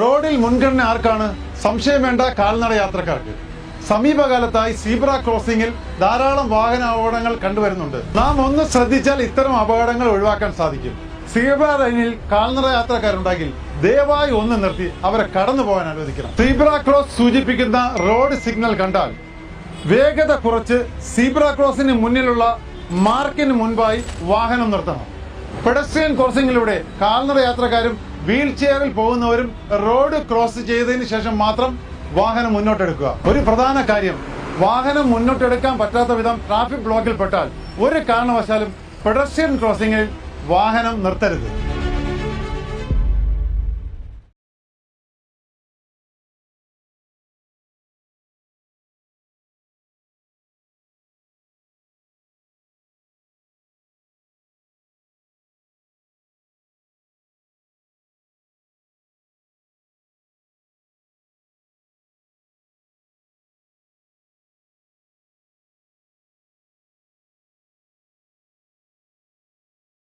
റോഡിൽ മുൻഗണന ആർക്കാണ്? സംശയം വേണ്ട കാൽനട യാത്രക്കാർക്ക്. സമീപകാലത്തായി സീബ്ര ക്രോസിംഗിൽ ധാരാളം വാഹന അപകടങ്ങൾ കണ്ടുവരുന്നുണ്ട്. നാം ഒന്ന് ശ്രദ്ധിച്ചാൽ ഇത്തരം അപകടങ്ങൾ ഒഴിവാക്കാൻ സാധിക്കും. സീബ്ര ലൈനിൽ കാൽനട യാത്രക്കാരുണ്ടെങ്കിൽ ദയവായി ഒന്ന് നിർത്തി അവരെ കടന്നു പോകാൻ അനുവദിക്കണം. സീബ്ര ക്രോസ് സൂചിപ്പിക്കുന്ന റോഡ് സിഗ്നൽ കണ്ടാൽ വേഗത കുറച്ച് സീബ്ര ക്രോസിന് മുന്നിലുള്ള മാർക്കിന് മുൻപായി വാഹനം നിർത്തണം. പെഡസ്ട്രിയൻ ക്രോസിംഗിലൂടെ കാൽനട യാത്രക്കാരും വീൽ ചെയറിൽ പോകുന്നവരും റോഡ് ക്രോസ് ചെയ്തതിന് ശേഷം മാത്രം വാഹനം മുന്നോട്ടെടുക്കുക. ഒരു പ്രധാന കാര്യം വാഹനം മുന്നോട്ടെടുക്കാൻ പറ്റാത്ത വിധം ട്രാഫിക് ബ്ലോക്കിൽ പെട്ടാൽ ഒരു കാരണവശാലും പെഡസ്ട്രിയൻ ക്രോസിംഗിൽ വാഹനം നിർത്തരുത്.